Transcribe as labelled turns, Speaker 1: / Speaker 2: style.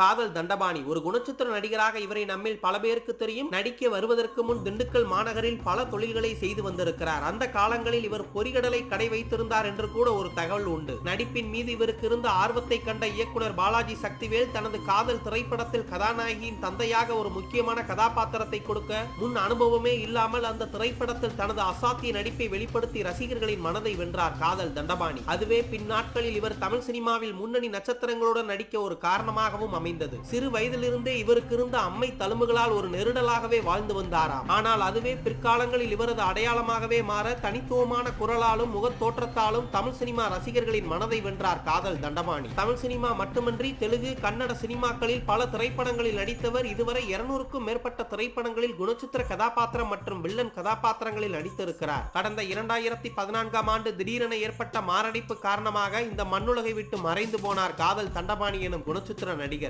Speaker 1: காதல் தண்டபாணி. ஒரு குணச்சித்திர நடிகராக இவரை நம்மில் பல பேருக்கு தெரியும். நடிக்க வருவதற்கு முன் திண்டுக்கல் மாநகரில் பல தொழில்களை செய்து வந்திருக்கிறார். அந்த காலங்களில் இவர் பொறிகடலை கடை வைத்திருந்தார் என்று கூட ஒரு தகவல் உண்டு. நடிப்பின் மீது இவருக்கு இருந்த ஆர்வத்தை கண்ட இயக்குனர் பாலாஜி சக்திவேல் தனது காதல் திரைப்படத்தில் கதாநாயகியின் தந்தையாக ஒரு முக்கியமான கதாபாத்திரத்தை கொடுக்க முன் அனுபவமே இல்லாமல் அந்த திரைப்படத்தில் தனது அசாத்திய நடிப்பை வெளிப்படுத்தி ரசிகர்களின் மனதை வென்றார் காதல் தண்டபாணி. அதுவே பின்னாட்களில் இவர் தமிழ் சினிமாவில் முன்னணி நட்சத்திரங்களுடன் நடிக்க ஒரு காரணமாகவும் அமைந்தது. சிறு வயதிலிருந்தே இவருக்கு இருந்த அம்மை தழும்புகளால் ஒரு நெருடலாகவே வாழ்ந்து வந்தாராம். ஆனால் அதுவே பிற்காலங்களில் இவரது அடையாளமாகவே மாற தனித்துவமான குரலாலும் முகத் தோற்றத்தாலும் தமிழ் சினிமா ரசிகர்களின் மனதை வென்றார் காதல் தண்டபாணி. தமிழ் சினிமா மட்டுமின்றி தெலுங்கு கன்னட சினிமாக்களில் பல திரைப்படங்களில் நடித்தவர் இதுவரை இருநூறுக்கும் மேற்பட்ட திரைப்படங்களில் குணச்சித்திர கதாபாத்திரம் மற்றும் வில்லன் கதாபாத்திரங்களில் நடித்திருக்கிறார். கடந்த இரண்டாயிரத்தி பதினான்காம் ஆண்டு திடீரென ஏற்பட்ட மாரடைப்பு காரணமாக இந்த மண்ணுலகை விட்டு மறைந்து போனார் காதல் தண்டபாணி எனும் குணச்சித்திர நடிகர்.